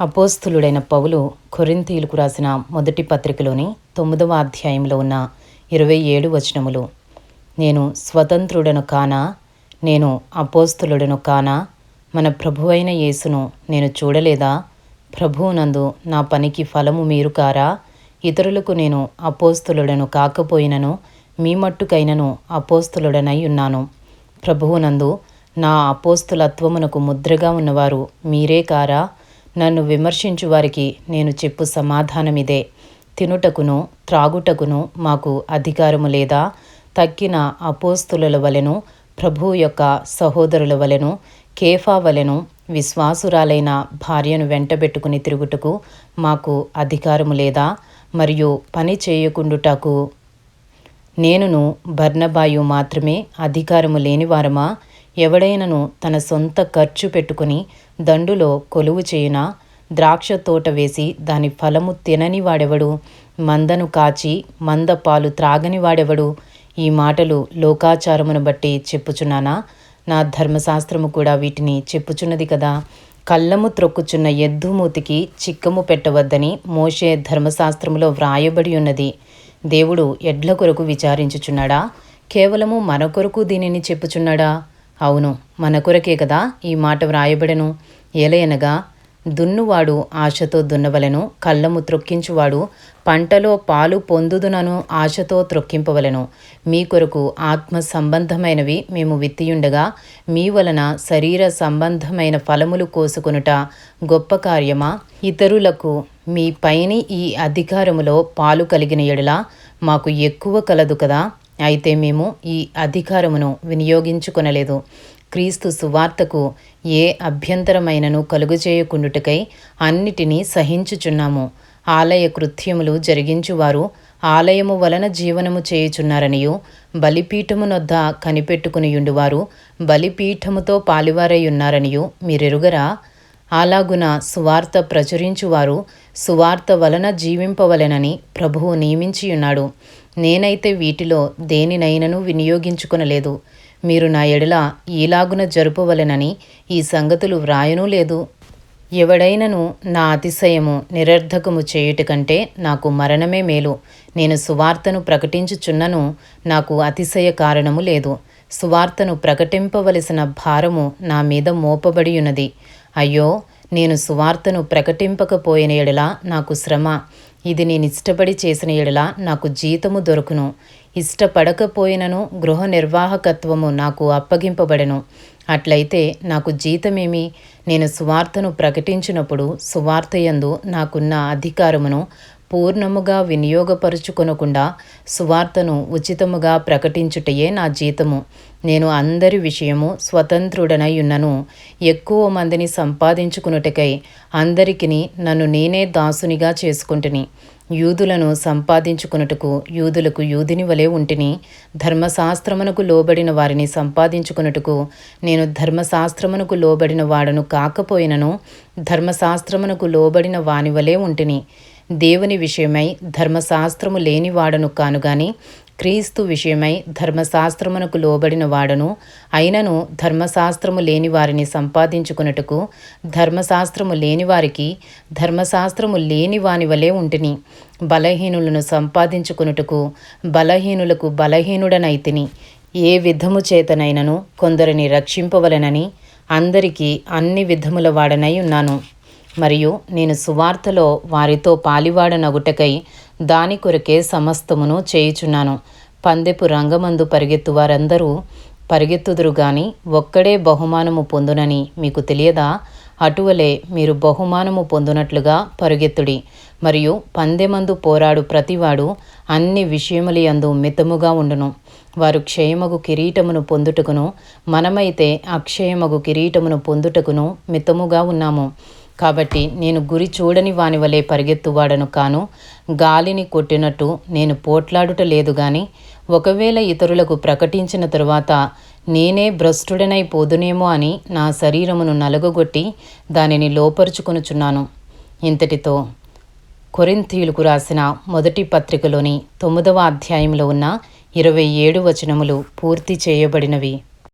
అపోస్తులుడైన పౌలు కొరింథీయులకు రాసిన మొదటి పత్రికలోని తొమ్మిదవ అధ్యాయంలో ఉన్న ఇరవై ఏడు వచనములు. నేను స్వతంత్రుడను కానా? నేను అపోస్తులుడను కానా? మన ప్రభువైన యేసును నేను చూడలేదా? ప్రభువునందు నా పనికి ఫలము మీరు కారా? ఇతరులకు నేను అపోస్తులుడను కాకపోయినను మీ మట్టుకైనను అపోస్తులుడనై ఉన్నాను. ప్రభువునందు నా అపోస్తులత్వమునకు ముద్రగా ఉన్నవారు మీరే కారా? నన్ను విమర్శించు వారికి నేను చెప్పు సమాధానమిదే. తినుటకును త్రాగుటకును మాకు అధికారము లేదా. తక్కిన అపోస్తుల వలెను ప్రభువు యొక్క సహోదరుల వలెను కేఫా వలెను విశ్వాసురాలైన భార్యను వెంటబెట్టుకుని తిరుగుటకు మాకు అధికారము లేదా. మరియు పని చేయకుండుటకు నేనును బర్నబాయు మాత్రమే అధికారము లేనివారమా? ఎవడైనను తన సొంత ఖర్చు పెట్టుకుని దండులో కొలువు చేయునా? ద్రాక్ష తోట వేసి దాని ఫలము తినని వాడెవడు? మందను కాచి మంద పాలు త్రాగని వాడెవడు? ఈ మాటలు లోకాచారమును బట్టి చెప్పుచున్నానా? నా ధర్మశాస్త్రము కూడా వీటిని చెప్పుచున్నది కదా. కళ్ళము త్రొక్కుచున్న ఎద్దు మూతికి చిక్కము పెట్టవద్దని మోషే ధర్మశాస్త్రములో వ్రాయబడి ఉన్నది. దేవుడు ఎడ్ల కొరకు విచారించుచున్నాడా? కేవలము మన కొరకు దీనిని చెప్పుచున్నాడా? అవును మన కొరకే కదా ఈ మాట వ్రాయబడెను. ఏలయనగా దున్నువాడు ఆశతో దున్నవలెను కళ్ళము త్రొక్కించువాడు పంటలో పాలు పొందుదునను ఆశతో త్రొక్కింపవలెను. మీ కొరకు ఆత్మ సంబంధమైనవి మేము విత్తియుండగా మీ వలన శరీర సంబంధమైన ఫలములు కోసుకొనుట గొప్ప కార్యమా? ఇతరులకు మీ పైని ఈ అధికారములో పాలు కలిగిన ఎడల మాకు ఎక్కువ కలదు కదా. అయితే మేము ఈ అధికారమును వినియోగించుకొనలేదు. క్రీస్తు సువార్తకు ఏ అభ్యంతరమైనను కలుగుచేయకుండుటకై అన్నిటినీ సహించుచున్నాము. ఆలయ కృత్యములు జరిగించువారు ఆలయము వలన జీవనము చేయుచున్నారనియు బలిపీఠమునొద్ద కనిపెట్టుకునియుండువారు బలిపీఠముతో పాలివారై ఉన్నారనియు మీరెరుగరా? అలాగున సువార్త ప్రచురించువారు సువార్త వలన జీవింపవలెనని ప్రభువు నియమించియున్నాడు. నేనైతే వీటిలో దేనినైనను వినియోగించుకొనలేదు. మీరు నా ఎడల ఈలాగున జరుపవలెనని ఈ సంగతులు వ్రాయనూ లేదు. ఎవడైనను నా అతిశయము నిరర్ధకము చేయుట కంటే నాకు మరణమే మేలు. నేను సువార్తను ప్రకటించుచున్నను నాకు అతిశయ కారణము లేదు. సువార్తను ప్రకటింపవలసిన భారము నా మీద మోపబడి ఉన్నది అయ్యో నేను సువార్తను ప్రకటింపకపోయిన ఎడల నాకు శ్రమ. ఇది నేను ఇష్టపడి చేసిన ఎడల నాకు జీతము దొరుకును. ఇష్టపడకపోయినను గృహ నిర్వాహకత్వము నాకు అప్పగింపబడెను. అట్లయితే నాకు జీతమేమి? నేను సువార్తను ప్రకటించినప్పుడు సువార్తయందు నాకున్న అధికారమును పూర్ణముగా వినియోగపరుచుకొనకుండా సువార్తను ఉచితముగా ప్రకటించుటయే నా జీతము. నేను అందరి విషయము స్వతంత్రుడనై ఉన్నను ఎక్కువ మందిని సంపాదించుకునుటకై అందరికిని నన్ను నేనే దాసునిగా చేసుకుంటుని. యూదులను సంపాదించుకున్నటకు యూదులకు యూదిని వలె ఉంటిని. ధర్మశాస్త్రమునకు లోబడిన వారిని సంపాదించుకున్నటకు నేను ధర్మశాస్త్రమునకు లోబడిన వాడను కాకపోయినను. ధర్మశాస్త్రమునకు లోబడిన వాని వలె ఉంటిని. దేవుని విషయమై ధర్మశాస్త్రము లేని వాడను క్రీస్తు విషయమై ధర్మశాస్త్రమునకు లోబడిన వాడను. అయినను ధర్మశాస్త్రము లేని వారిని సంపాదించుకున్నట్టుకు ధర్మశాస్త్రము లేని వారికి ధర్మశాస్త్రము లేని వాని వలె ఉంటిని. బలహీనులను సంపాదించుకున్నట్టుకు బలహీనులకు బలహీనుడనైతిని. ఏ విధము చేతనైనను కొందరిని రక్షింపవలనని అందరికీ అన్ని విధముల వాడనై ఉన్నాను. మరియు నేను సువార్తలో వారితో పాలివాడనగుటకై దాని కొరకే సమస్తమును చేయుచున్నాను. పందెపు రంగమందు పరిగెత్తు వారందరూ పరిగెత్తుదురు గాని ఒక్కడే బహుమానము పొందునని మీకు తెలియదా? అటువలే మీరు బహుమానము పొందునట్లుగా పరుగెత్తుడి. మరియు పందెమందు పోరాడు ప్రతివాడు అన్ని విషయములందు మితముగా ఉండును. వారు క్షయమగు కిరీటమును పొందుటకును మనమైతే అక్షయమగు కిరీటమును పొందుటకును మితముగా ఉన్నాము. కాబట్టి నేను గురి చూడని వాని వలె పరిగెత్తువాడను కాను గాలిని కొట్టినట్టు నేను పోట్లాడుట లేదు గాని ఒకవేళ ఇతరులకు ప్రకటించిన తరువాత నేనే భ్రష్టుడనై పోదునేమో అని నా శరీరమును నలుగగొట్టి దానిని లోపరుచుకొనుచున్నాను. ఇంతటితో కొరింథీయులకు రాసిన మొదటి పత్రికలోని తొమ్మిదవ అధ్యాయంలో ఉన్న ఇరవై ఏడు వచనములు పూర్తి చేయబడినవి.